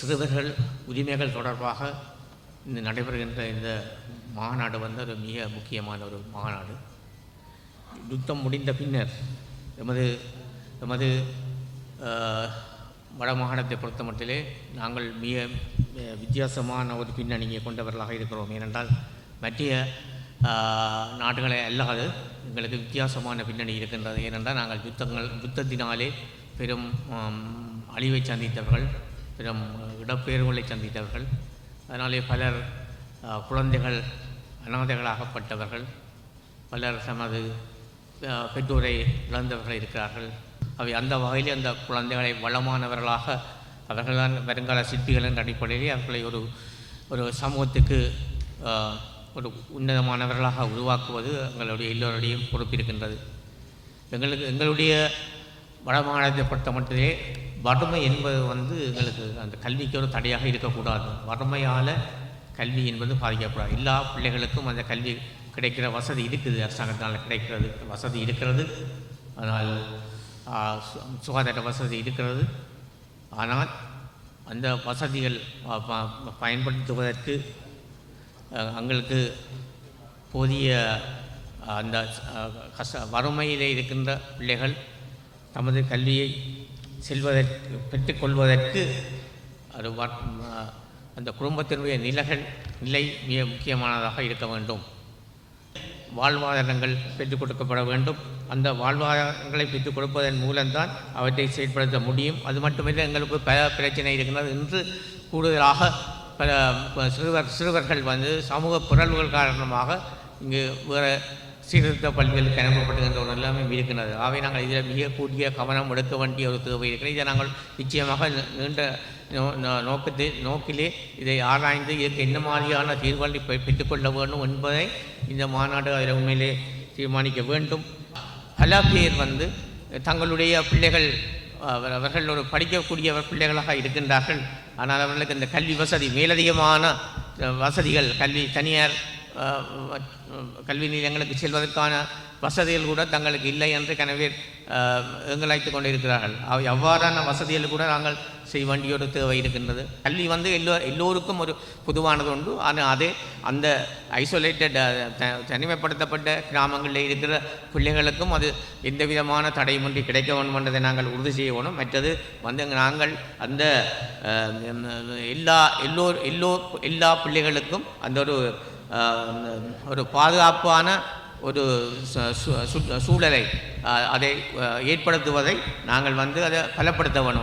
சிறுவர்கள் உரிமைகள் தொடர்பாக இந்த நடைபெறுகின்ற இந்த மாநாடு வந்து ஒரு மிக முக்கியமான ஒரு மாநாடு. யுத்தம் முடிந்த பின்னர் எமது எமது வடமாகாணத்தை பொறுத்த மட்டிலே நாங்கள் மிக வித்தியாசமான ஒரு பின்னணியை கொண்டவர்களாக இருக்கிறோம். ஏனென்றால் மற்ற நாடுகளை அல்லாது எங்களுக்கு வித்தியாசமான பின்னணி இருக்கின்றது. ஏனென்றால் நாங்கள் யுத்தங்கள் யுத்தத்தினாலே பெரும் அழிவை சந்தித்தவர்கள். பெரும் இடப்பெயர்வுகளை சந்தித்தவர்கள். அதனாலே பலர் குழந்தைகள் அனாதைகளாகப்பட்டவர்கள் பலர் தமது பெற்றோரை இழந்தவர்கள் இருக்கிறார்கள். அவை அந்த வகையில் அந்த குழந்தைகளை வளமானவர்களாக அவர்கள்தான் வருங்கால சிற்பிகள் என்ற அடிப்படையிலே அவர்களை ஒரு ஒரு சமூகத்துக்கு ஒரு உன்னதமானவர்களாக உருவாக்குவது எங்களுடைய எல்லோருடையும் பொறுப்பிருக்கின்றது. எங்களுக்கு எங்களுடைய வடமாநிலத்தை பொறுத்த மட்டுமே வறுமை என்பது வந்து எங்களுக்கு அந்த கல்விக்கு ஒரு தடையாக இருக்கக்கூடாது. வறுமையால் கல்வி என்பது பாதிக்கப்படாது. எல்லா பிள்ளைகளுக்கும் அந்த கல்வி கிடைக்கிற வசதி இருக்குது. அரசாங்கத்தினால் கிடைக்கிறது வசதி இருக்கிறது. அதனால் சுகாதார வசதி இருக்கிறது. ஆனால் அந்த வசதிகள் பயன்படுத்துவதற்கு எங்களுக்கு போதிய அந்த கச வறுமையில் வறுமையிலே இருக்கின்ற பிள்ளைகள் தமது கல்வியை செல்வதற்கு பெற்றுக்கொள்வதற்கு அது வ- அந்த குடும்பத்தினுடைய நிலைகள் நிலை மிக முக்கியமானதாக இருக்க வேண்டும். வாழ்வாதாரங்கள் பெற்றுக் கொடுக்கப்பட வேண்டும். அந்த வாழ்வாதாரங்களை பெற்றுக் கொடுப்பதன் மூலம்தான் அவற்றை செயல்படுத்த முடியும். அது மட்டுமில்லை எங்களுக்கு பல பிரச்சனை இருக்கின்றது இன்று கூடுதலாக பல சிறுவர் சிறுவர்கள் வந்து சமூக பிறழ்வுகள் காரணமாக இங்கு வேறு சீர்திருத்த பள்ளிகளுக்கு அனுப்பப்படுகின்ற ஒரு எல்லாமே இருக்கின்றது ஆகவே நாங்கள் இதில் மிக கூடிய கவனம் எடுக்க வேண்டிய ஒரு தேவை இருக்கிறது. இதை நாங்கள் நிச்சயமாக நீண்ட நோ- நோ- நோக்கத்தை நோக்கிலே இதை ஆராய்ந்து இதற்கு என்ன மாதிரியான தீர்வுகளை பெற்றுக்கொள்ள வேண்டும் என்பதை இந்த மாநாடு அதில் உண்மையிலே தீர்மானிக்க வேண்டும். பல பேர் வந்து தங்களுடைய பிள்ளைகள் அவர்- அவர்கள் ஒரு படிக்கக்கூடிய பிள்ளைகளாக இருக்கின்றார்கள். ஆனால் அவர்களுக்கு இந்த கல்வி வசதி மேலதிகமான வசதிகள் கல்வி தனியார் கல்வி நிலையங்களுக்கு செல்வதற்கான வசதிகள் கூட தங்களுக்கு இல்லை என்று கனவே எங்களைத்து கொண்டிருக்கிறார்கள். அவை அவ்வாறான வசதிகள் கூட நாங்கள் செய்ய வேண்டிய ஒரு தேவை இருக்கின்றது. கல்வி வந்து எல்லோ எல்லோருக்கும் ஒரு பொதுவானது உண்டு. ஆனால் அதே அந்த ஐசோலேட்டட் தனிமைப்படுத்தப்பட்ட கிராமங்களில் இருக்கிற பிள்ளைகளுக்கும் அது எந்த விதமான தடையுமின்றி கிடைக்க வேண்டும் என்பதை நாங்கள் உறுதி செய்ய வேணும் மற்றது வந்து நாங்கள் அந்த எல்லா எல்லோர் எல்லோ எல்லா பிள்ளைகளுக்கும் அந்த ஒரு ஒரு பாதுகாப்பான ஒரு சு- சு- சூழலை அதை ஏற்படுத்துவதை நாங்கள் வந்து அதை பலப்படுத்த வேணும்